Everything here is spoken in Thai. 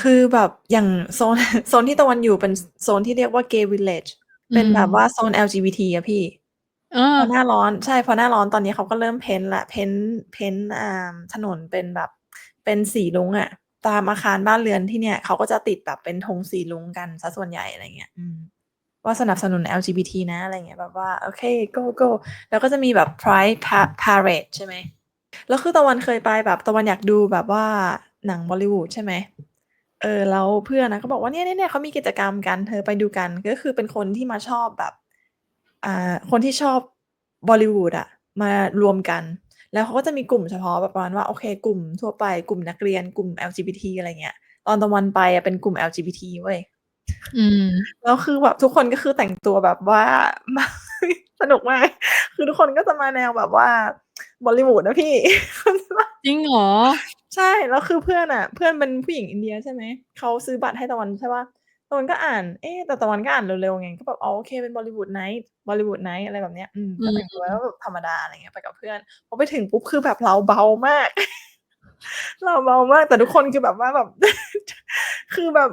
คือแบบอย่างโซน โซนที่ตะวันอยู่เป็นซโซนที่เรียกว่า Gay Village อืเป็นแบบว่ามโซน LGBT อะพี่เอพอหน้าอร้อนใช่พอหน้าร้อนตอนนี้เขาก็เริ่มเพนต์แล้วเพนต์เพนต์อ่าถนนเป็นแบบเป็นสีรุ้งอะตามอาคารบ้านเรือนที่เนี่ยเขาก็จะติดแบบเป็นธงสีรุ้งกันเสียส่วนใหญ่อะไรอย่างเงี้ยอืมว่าสนับสนุน LGBT นะอะไรอย่างเงี้ยแบบว่าโอเค go go แล้วก็จะมีแบบ Pride pa parade ใช่ไหมแล้วคือตะวันเคยไปแบบตะวันอยากดูแบบว่าหนัง Bollywood ใช่ไหม เออ แล้วเพื่อนอะก็บอกว่า"เนี่ย ๆ ๆ เขามีกิจกรรมกัน เธอไปดูกัน"ก็คือเป็นคนที่มาชอบแบบ อ่า คนที่ชอบ Bollywood อะ มารวมกัน แล้วเขาก็จะมีกลุ่มเฉพาะแบบประมาณว่า โอเค กลุ่มทั่วไป กลุ่มนักเรียน กลุ่ม LGBT อะไรอย่างเงี้ย ตอนตะวันไปอะเป็นกลุ่ม LGBT เว้ย อืม แล้วคือแบบทุกคนก็คือแต่งตัวแบบว่า มา สนุกมาก คือทุกคนก็จะมาแนวแบบว่า Bollywood นะพี่จริงเหรอ? ใช่แล้วคือเพื่อนอะเพื่อนเป็นผู้หญิงอินเดียใช่ไหมเขาซื้อบัตรให้ตะวันใช่เปล่าตะวันก็อ่านเอ๊ะแต่ตะวันก็อ่านเร็วๆไงก็แบบอ๋อโอเคเป็น Bollywood Night Bollywood Night อะไรแบบเนี้ยอืมอืก็แต่งตัวก็มแบบธรรมดาอะไรอย่างเงี้ยไปกับเพื่อนพอไปถึงปุ๊บคือแบบเราเบามาก เราเบามากแต่ทุกคนคือแบบว่าแบบ คือแบบ